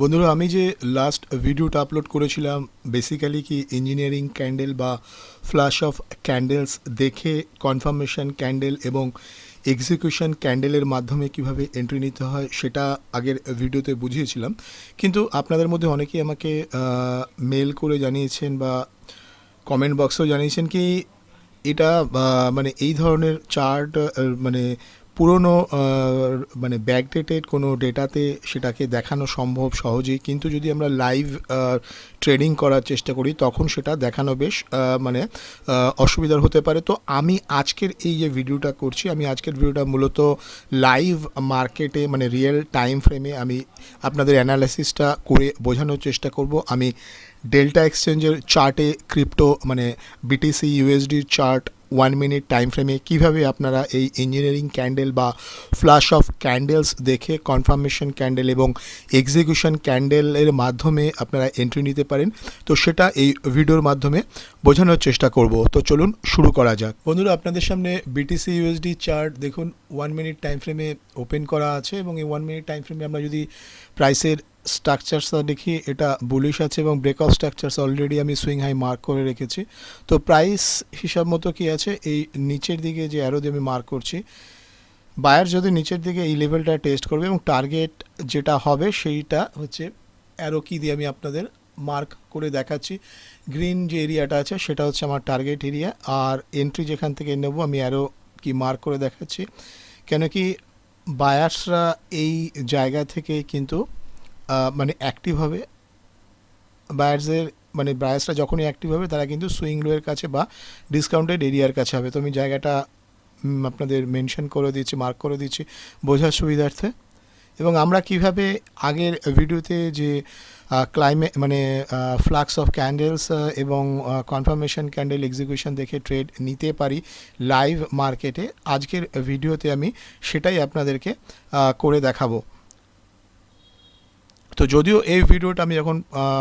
বন্ধুরা, আমি যে লাস্ট ভিডিওটা আপলোড করেছিলাম বেসিক্যালি কি ইঞ্জিনিয়ারিং ক্যান্ডেল বা ফ্ল্যাশ অফ ক্যান্ডেলস দেখে কনফার্মেশন ক্যান্ডেল এবং এক্সিকিউশন ক্যান্ডেলের মাধ্যমে কীভাবে এন্ট্রি নিতে হয়, সেটা আগের ভিডিওতে বুঝিয়েছিলাম। কিন্তু আপনাদের মধ্যে অনেকেই আমাকে মেল করে জানিয়েছেন বা কমেন্ট বক্সেও জানিয়েছেন কি, এটা মানে এই ধরনের চার্ট মানে পুরনো মানে ব্যাকডেটেড কোনো ডেটাতে সেটাকে দেখানো সম্ভব সহজেই, কিন্তু যদি আমরা লাইভ ট্রেডিং করার চেষ্টা করি, তখন সেটা দেখানো বেশ মানে অসুবিধার হতে পারে। তো আমি আজকের এই যে ভিডিওটা করছি, আমি আজকের ভিডিওটা মূলত লাইভ মার্কেটে মানে রিয়েল টাইম ফ্রেমে আমি আপনাদের অ্যানালাইসিসটা করে বোঝানোর চেষ্টা করব। আমি ডেল্টা এক্সচেঞ্জের চার্টে ক্রিপ্টো মানে বিটিসি ইউএসডির চার্ট ওয়ান মিনিট টাইম ফ্রেমে কীভাবে আপনারা এই ইঞ্জিনিয়ারিং ক্যান্ডেল বা ফ্ল্যাশ অফ ক্যান্ডেলস দেখে কনফার্মেশন ক্যান্ডেল এবং এক্সিকিউশন ক্যান্ডেলের মাধ্যমে আপনারা এন্ট্রি নিতে পারেন। তো সেটা এই ভিডিওর মাধ্যমে বোঝানোর চেষ্টা করব। তো চলুন শুরু করা যাক। বন্ধুরা, আপনাদের সামনে বিটিসি ইউএসডি চার্ট দেখুন। ওয়ান মিনিট টাইম ফ্রেমে ওপেন করা আছে এবং এই ওয়ান মিনিট টাইম ফ্রেমে আমরা যদি প্রাইসের স্ট্রাকচারসটা দেখি, এটা বুলিশ আছে এবং ব্রেকআপ স্ট্রাকচারস অলরেডি আমি সুইং হাই মার্ক করে রেখেছি। তো প্রাইস হিসাব মতো কি আছে? এই নিচের দিকে যে অ্যারো দিয়ে আমি মার্ক করছি বায়ার যদি নিচের দিকে এই লেভেলটা টেস্ট করবে এবং টার্গেট যেটা হবে সেইটা হচ্ছে অ্যারো কি দিয়ে আমি আপনাদের মার্ক করে দেখাচ্ছি। গ্রিন যে এরিয়াটা আছে সেটা হচ্ছে আমার টার্গেট এরিয়া আর এন্ট্রি যেখান থেকে নেব আমি অ্যারো কি মার্ক করে দেখাচ্ছি। কেন কি বায়ার্সরা এই জায়গা থেকে কিন্তু মানে অ্যাক্টিভ হবে। বায়ার্সের মানে বায়ার্সরা যখনই অ্যাক্টিভ হবে, তারা কিন্তু সুইং লোয়ের কাছে বা ডিসকাউন্টেড এরিয়ার কাছে হবে। তো আমি জায়গাটা আপনাদের মেনশন করে দিচ্ছি মার্ক করে দিচ্ছি বোঝার সুবিধার্থে। এবং আমরা কীভাবে আগের ভিডিওতে যে ক্লাইমে মানে ফ্লাক্স অফ ক্যান্ডেলস এবং কনফার্মেশন ক্যান্ডেল এক্সিকিউশন দেখে ট্রেড নিতে পারি লাইভ মার্কেটে আজকের ভিডিওতে আমি সেটাই আপনাদেরকে করে দেখাবো। তো যদিও এই ভিডিওটা আমি যখন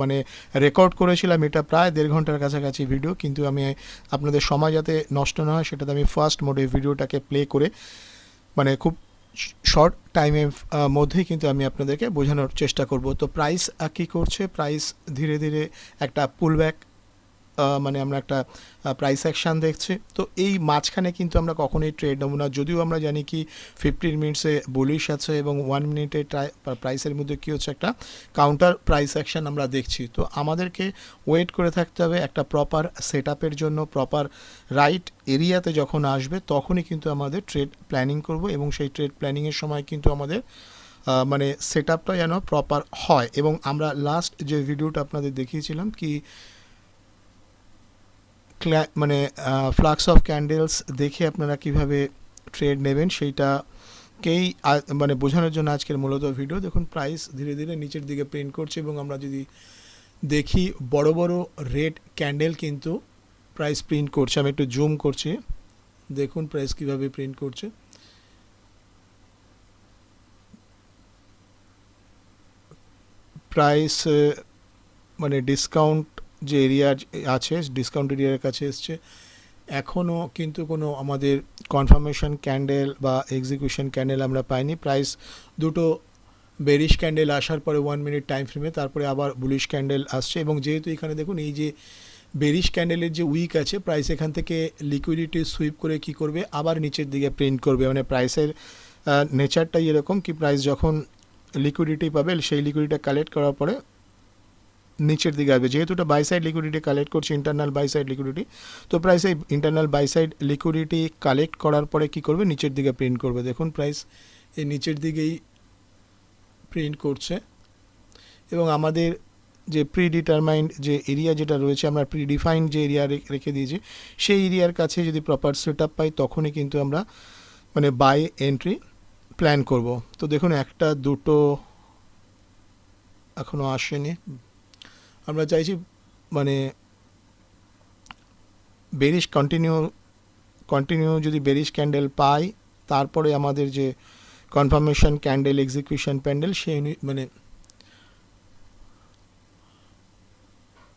মানে রেকর্ড করেছিলাম, এটা প্রায় দেড় ঘণ্টার কাছাকাছি ভিডিও কিন্তু আমি আপনাদের সময় যাতে নষ্ট না হয়, সেটাতে আমি ফার্স্ট মোডে ভিডিওটাকে প্লে করে মানে খুব শর্ট টাইমের মধ্যেই কিন্তু আমি আপনাদেরকে বোঝানোর চেষ্টা করব। তো প্রাইস কী করছে? প্রাইস ধীরে ধীরে একটা পুলব্যাক মানে আমরা একটা প্রাইস অ্যাকশান দেখছি। তো এই মাঝখানে কিন্তু আমরা কখনোই ট্রেড নেব না। যদিও আমরা জানি কি ফিফটিন মিনিটসে বুলিশ আছে এবং ওয়ান মিনিটে প্রাইসের মধ্যে কী হচ্ছে একটা কাউন্টার প্রাইস অ্যাকশন আমরা দেখছি। তো আমাদেরকে ওয়েট করে থাকতে হবে একটা প্রপার সেট জন্য প্রপার রাইট এরিয়াতে যখন আসবে তখনই কিন্তু আমাদের ট্রেড প্ল্যানিং করব এবং সেই ট্রেড প্ল্যানিংয়ের সময় কিন্তু আমাদের মানে সেট আপটা যেন প্রপার হয়। এবং আমরা লাস্ট যে ভিডিওটা আপনাদের দেখিয়েছিলাম কি মানে ফ্লাক্স অফ ক্যান্ডেলস দেখে আপনারা কীভাবে ট্রেড নেবেন সেইটাকেই মানে বোঝানোর জন্য আজকের মূলত ভিডিও দেখুন প্রাইস ধীরে ধীরে নিচের দিকে প্রিন্ট করছে এবং আমরা যদি দেখি, বড় বড় রেড ক্যান্ডেল কিন্তু প্রাইস প্রিন্ট করছে। আমি একটু জুম করছি। দেখুন প্রাইস কীভাবে প্রিন্ট করছে। প্রাইস মানে ডিসকাউন্ট যে এরিয়া আছে ডিসকাউন্ট এরিয়ার কাছে এসছে এখনও কিন্তু কোনো আমাদের কনফার্মেশন ক্যান্ডেল বা এক্সিকিউশন ক্যান্ডেল আমরা পাইনি। প্রাইস দুটো বেরিশ ক্যান্ডেল আসার পরে ওয়ান মিনিট টাইম ফ্রেমে তারপরে আবার বুলিশ ক্যান্ডেল আসছে। এবং যেহেতু এখানে দেখুন, এই যে বেরিশ ক্যান্ডেলের যে উইক আছে প্রাইস এখান থেকে লিকুইডিটি সুইপ করে কি করবে? আবার নিচের দিকে প্রিন্ট করবে। মানে প্রাইসের নেচারটাই এরকম কি প্রাইস যখন লিকুইডিটি পাবে, সেই লিকুইডিটা কালেক্ট করার পরে নিচের দিকে আসবে। যেহেতু এটা বাই সাইড লিকুইডিটি কালেক্ট করছে ইন্টারনাল বাই সাইড লিকুইডিটি তো প্রাইস এই internal buy side liquidity collect করার পরে কি করবে? নিচের দিকে প্রিন্ট করবে। দেখুন প্রাইস এই নিচের দিকেই প্রিন্ট করছে। এবং আমাদের যে প্রি ডিটারমাইন্ড যে এরিয়া যেটা রয়েছে, আমরা প্রি ডিফাইন্ড যে এরিয়া রেখে দিয়েছি, সেই এরিয়ার কাছে যদি প্রপার সেট আপ পাই, তখনই কিন্তু আমরা মানে বাই এন্ট্রি প্ল্যান করব। তো দেখুন একটা, দুটো এখনও আসেনি। আমরা চাইছি মানে বেরিশ কন্টিনিউ কন্টিনিউ যদি বেরিশ ক্যান্ডেল পাই, তারপরে আমাদের যে কনফার্মেশন ক্যান্ডেল এক্সিকিউশন প্যান্ডেল, সেই মানে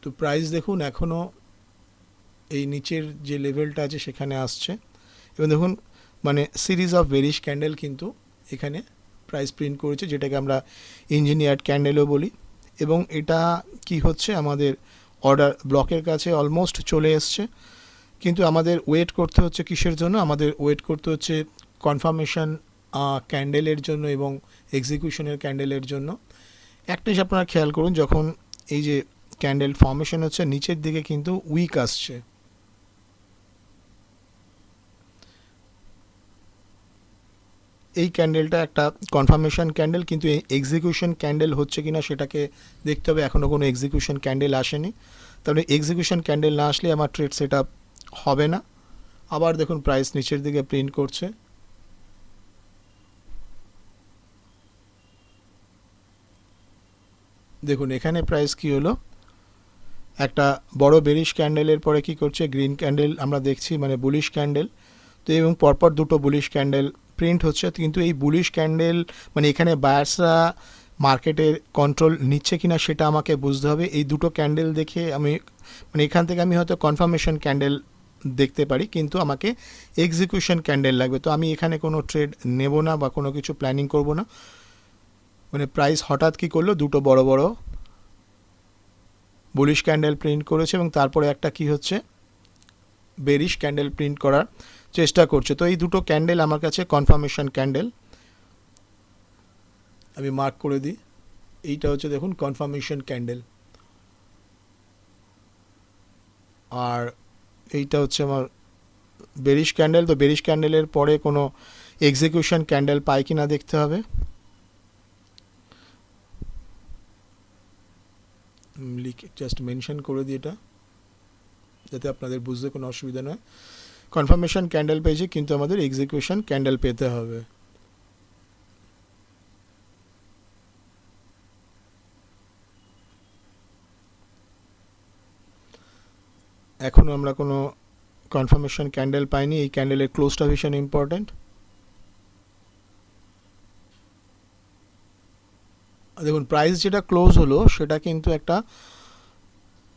তো প্রাইস দেখুন এখনও এই নিচের যে লেভেলটা আছে সেখানে আসছে। এবং দেখুন মানে সিরিজ অফ বেরিশ ক্যান্ডেল কিন্তু এখানে প্রাইস প্রিন্ট করেছে, যেটাকে আমরা ইঞ্জিনিয়ার্ড ক্যান্ডেলও বলি। এবং এটা কি হচ্ছে, আমাদের অর্ডার ব্লকের কাছে অলমোস্ট চলে এসছে। কিন্তু আমাদের ওয়েট করতে হচ্ছে কিসের জন্য? আমাদের ওয়েট করতে হচ্ছে কনফার্মেশন ক্যান্ডেলের জন্য এবং এক্সিকিউশনের ক্যান্ডেলের জন্য। একটা আপনারা খেয়াল করুন, যখন এই যে ক্যান্ডেল ফর্মেশন হচ্ছে, নিচের দিকে কিন্তু উইক আসছে। এই ক্যান্ডেলটা একটা কনফার্মেশন ক্যান্ডেল কিন্তু এক্সিকিউশন ক্যান্ডেল হচ্ছে কি না সেটাকে দেখতে হবে। এখনও কোনো এক্সিকিউশন ক্যান্ডেল আসেনি। তাহলে এক্সিকিউশন ক্যান্ডেল না আসলে আমার ট্রেড সেট হবে না। আবার দেখুন প্রাইস নিচের দিকে প্রিন্ট করছে। দেখুন, এখানে প্রাইস কি হলো? একটা বড় বেরিশ ক্যান্ডেলের পরে কি করছে? গ্রিন ক্যান্ডেল আমরা দেখছি মানে বুলিশ ক্যান্ডেল তো এবং পরপর দুটো বুলিশ ক্যান্ডেল প্রিন্ট হচ্ছে, কিন্তু এই বুলিশ ক্যান্ডেল মানে এখানে বায়ার্সরা মার্কেটের কন্ট্রোল নিচ্ছে কিনা সেটা আমাকে বুঝতে হবে। এই দুটো ক্যান্ডেল দেখে আমি মানে এখান থেকে আমি হয়তো কনফার্মেশন ক্যান্ডেল দেখতে পারি, কিন্তু আমাকে এক্সিকিউশন ক্যান্ডেল লাগবে। তো আমি এখানে কোনো ট্রেড নেব না বা কোনো কিছু প্ল্যানিং করব না। মানে প্রাইস হঠাৎ কি করল? দুটো বড় বড় বুলিশ ক্যান্ডেল প্রিন্ট করেছে এবং তারপরে একটা কি হচ্ছে? বেরিশ ক্যান্ডেল প্রিন্ট করার চেষ্টা করছে। তো এই দুটো ক্যান্ডেল আমার কাছে কনফার্মেশন ক্যান্ডেল আমি মার্ক করে দিই। এইটা হচ্ছে দেখুন কনফার্মেশন ক্যান্ডেল আর এইটা হচ্ছে আমার বেরিশ ক্যান্ডেল তো বেরিশ ক্যান্ডেলের পরে কোনো এক্সিকিউশন ক্যান্ডেল পাই কি না দেখতে হবে। লিখে জাস্ট মেনশন করে দিই এটা, যাতে আপনাদের বুঝতে কোনো অসুবিধা নয়। কনফার্মেশন ক্যান্ডেল পেয়েছি, কিন্তু আমাদের এক্সিকিউশন ক্যান্ডেল পেতে হবে। এখনও আমরা কোনো কনফার্মেশন ক্যান্ডেল পাইনি, এই ক্যান্ডেলের ক্লোজটা ভীষণ ইম্পর্ট্যান্ট দেখুন প্রাইস যেটা ক্লোজ হলো, সেটা কিন্তু একটা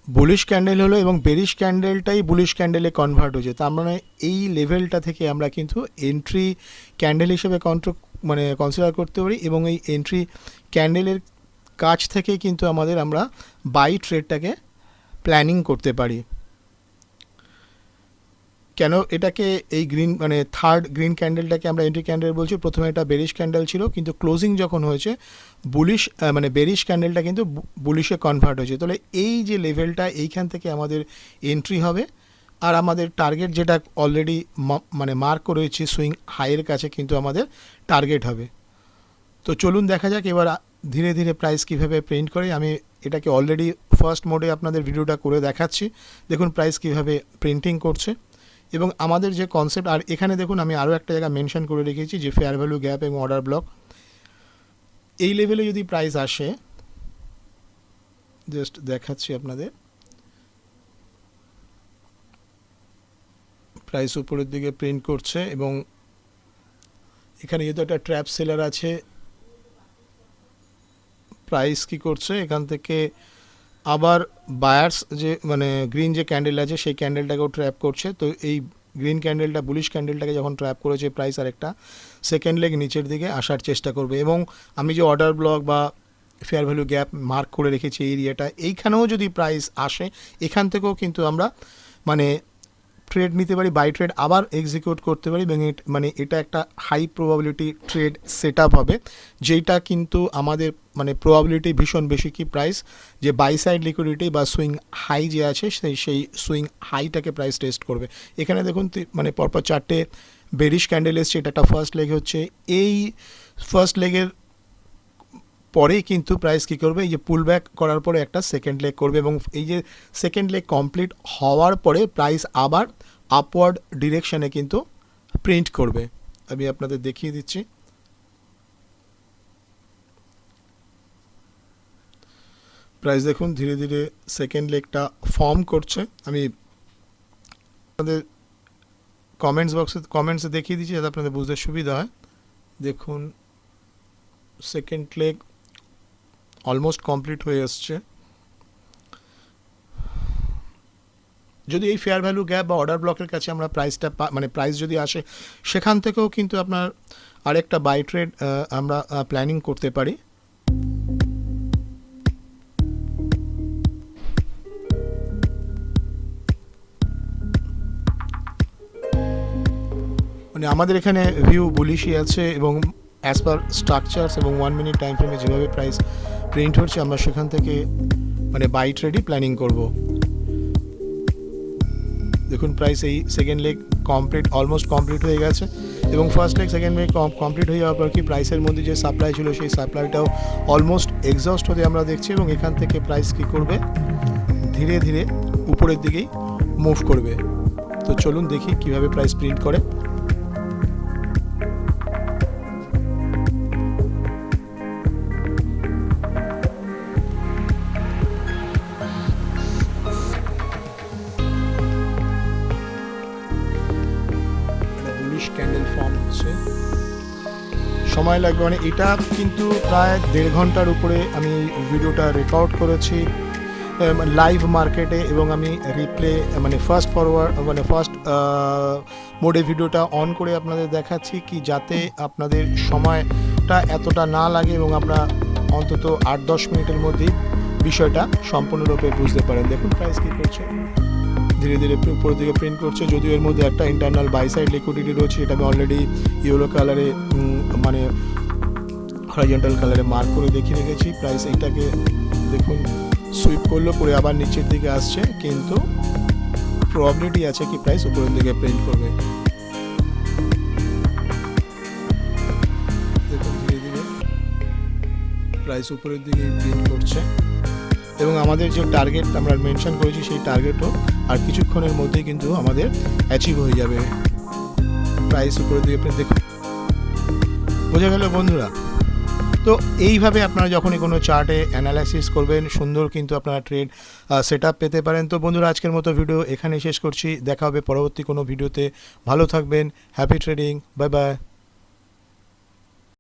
বুলিশ ক্যান্ডেল হলো এবং বেরিশ ক্যান্ডেলটাই বুলিশ ক্যান্ডেলে কনভার্ট হয়েছে। তার মানে এই লেভেলটা থেকে আমরা কিন্তু এন্ট্রি ক্যান্ডেল হিসেবে কন্ট্রো মানে কনসিডার করতে পারি এবং এই এন্ট্রি ক্যান্ডেলের কাছ থেকে কিন্তু আমাদের আমরা বাই ট্রেডটাকে প্ল্যানিং করতে পারি। কেন এটাকে এই গ্রিন মানে থার্ড গ্রিন ক্যান্ডেলটাকে আমরা এন্ট্রি ক্যান্ডেল বলছি? প্রথমে এটা বেরিশ ক্যান্ডেল ছিল, কিন্তু ক্লোজিং যখন হয়েছে বুলিশ মানে বেরিশ ক্যান্ডেলটা কিন্তু বুলিশে কনভার্ট হয়েছে। তাহলে এই যে লেভেলটা এইখান থেকে আমাদের এন্ট্রি হবে, আর আমাদের টার্গেট যেটা অলরেডি মানে মার্ক করেছি সুইং হাইয়ের কাছে কিন্তু আমাদের টার্গেট হবে। তো চলুন দেখা যাক এবার ধীরে ধীরে প্রাইস কীভাবে প্রিন্ট করে। আমি এটাকে অলরেডি ফার্স্ট মোডে আপনাদের ভিডিওটা করে দেখাচ্ছি। দেখুন প্রাইস কীভাবে প্রিন্টিং করছে। এবং আমাদের যে কনসেপ্ট আর এখানে দেখুন আমি আরও একটা জায়গা মেনশন করে রেখেছি, যে ফেয়ার ভ্যালু গ্যাপ এবং অর্ডার ব্লক এই লেভেলে যদি প্রাইস আসে জাস্ট দেখাচ্ছি আপনাদের। প্রাইস উপরের দিকে প্রিন্ট করছে এবং এখানে যেহেতু একটা ট্র্যাপ সেলার আছে প্রাইস কি করছে? এখান থেকে আবার বায়ার্স যে মানে গ্রিন যে ক্যান্ডেল আছে, সেই ক্যান্ডেলটাকেও ট্র্যাপ করছে। তো এই গ্রিন ক্যান্ডেলটা বুলিশ ক্যান্ডেলটাকে যখন ট্র্যাপ করেছে প্রাইস আর একটা সেকেন্ড লেগ নিচের দিকে আসার চেষ্টা করবে। এবং আমি যে অর্ডার ব্লক বা ফেয়ার ভ্যালু গ্যাপ মার্ক করে রেখেছি এরিয়াটা এইখানেও যদি প্রাইস আসে, এখান থেকেও কিন্তু আমরা মানে ট্রেড নিতে পারি বাই ট্রেড আবার এক্সিকিউট করতে পারি, এবং মানে এটা একটা হাই প্রবাবিলিটি ট্রেড সেট হবে যেটা কিন্তু আমাদের মানে প্রবাবিলিটি ভীষণ বেশি কি প্রাইস যে বাই সাইড লিকুইডিটি বা সুইং হাই যে আছে, সেই সেই সুইং হাইটাকে প্রাইস টেস্ট করবে। এখানে দেখুন মানে পরপর চারটে বেরিশ ক্যান্ডেল এসছে, এটা একটা ফার্স্ট লেগ হচ্ছে। এই ফার্স্ট লেগের পরেই কিন্তু প্রাইস কী করবে? এই যে পুল ব্যাক করার পরে একটা সেকেন্ড লেগ করবে এবং এই যে সেকেন্ড লেগ কমপ্লিট হওয়ার পরে প্রাইস আবার আপওয়ার্ড ডিরেকশানে কিন্তু প্রিন্ট করবে। আমি আপনাদের দেখিয়ে দিচ্ছি। প্রাইস দেখুন, ধীরে ধীরে সেকেন্ড লেগটা ফর্ম করছে। আমি আপনাদের কমেন্টস বক্সে কমেন্টসে দেখিয়ে দিচ্ছি যাতে আপনাদের বুঝতে সুবিধা হয়। দেখুন সেকেন্ড লেগ অলমোস্ট কমপ্লিট হয়ে এসছে যদি এই ফেয়ার ভ্যালু গ্যাপ বা অর্ডার ব্লকের কাছে আমরা প্রাইসটা মানে প্রাইস যদি আসে, সেখান থেকেও কিন্তু আপনার আরেকটা বাই ট্রেড আমরা প্ল্যানিং করতে পারি। মানে আমাদের এখানে ভিউ বুলিশই আছে এবং অ্যাজ পার স্ট্রাকচারস এবং ওয়ান মিনিট টাইম ফ্রেমে যেভাবে প্রাইস প্রিন্ট হচ্ছে, আমরা সেখান থেকে মানে বাই ট্রেডই প্ল্যানিং করব। দেখুন প্রাইস এই second leg complete almost complete হয়ে গেছে। এবং first leg second leg complete হয়ে যাওয়ার পর কি প্রাইসের মধ্যে যে সাপ্লাই ছিল, সেই সাপ্লাইটাও অলমোস্ট এক্সস্ট হতে আমরা দেখছি এবং এখান থেকে প্রাইস কি করবে? ধীরে ধীরে উপরের দিকেই মুভ করবে। তো চলুন দেখি কীভাবে প্রাইস প্রিন্ট করে। সময় লাগবে। মানে এটা কিন্তু প্রায় দেড় ঘণ্টার উপরে আমি ভিডিওটা রেকর্ড করেছি লাইভ মার্কেটে এবং আমি রিপ্লে মানে ফার্স্ট ফরওয়ার্ড মানে ফার্স্ট মোডে ভিডিওটা অন করে আপনাদের দেখাচ্ছি কি যাতে আপনাদের সময়টা এতটা না লাগে এবং আমরা অন্তত আট দশ মিনিটের মধ্যেই বিষয়টা সম্পূর্ণরূপে বুঝতে পারেন। দেখুন প্রাইস কী করছে। ধীরে ধীরে উপরের দিকে প্রিন্ট করছে। যদিও এর মধ্যে একটা ইন্টারনাল বাইসাইড লিকুইডিটি রয়েছে এটা আমি অলরেডি ইয়েলো কালারে মানে হরাইজেন্টাল কালারে মার্ক করে দেখিয়ে রেখেছি। প্রাইস এইটাকে দেখুন সুইপ করল, পরে আবার নিচের দিকে আসছে, কিন্তু প্রবাবিলিটি আছে কি প্রাইস উপরের দিকে প্রিন্ট করবে। দেখুন, ধীরে ধীরে প্রাইস উপরের দিকে প্রিন্ট করছে। এবং আমাদের যে টার্গেট আমরা মেনশন করেছি সেই টার্গেটও আর কিছুক্ষণের মধ্যেই কিন্তু আমাদের অ্যাচিভ হয়ে যাবে। প্রাইস উপরের দিয়ে আপনি দেখুন। বোঝা গেল বন্ধুরা? তো এইভাবে আপনারা যখনই কোনো চার্টে অ্যানালাইসিস করবেন, সুন্দর কিন্তু আপনারা ট্রেড সেট পেতে পারেন। তো বন্ধুরা, আজকের মতো ভিডিও এখানে শেষ করছি। দেখা হবে পরবর্তী কোনো ভিডিওতে ভালো থাকবেন। Happy trading bye bye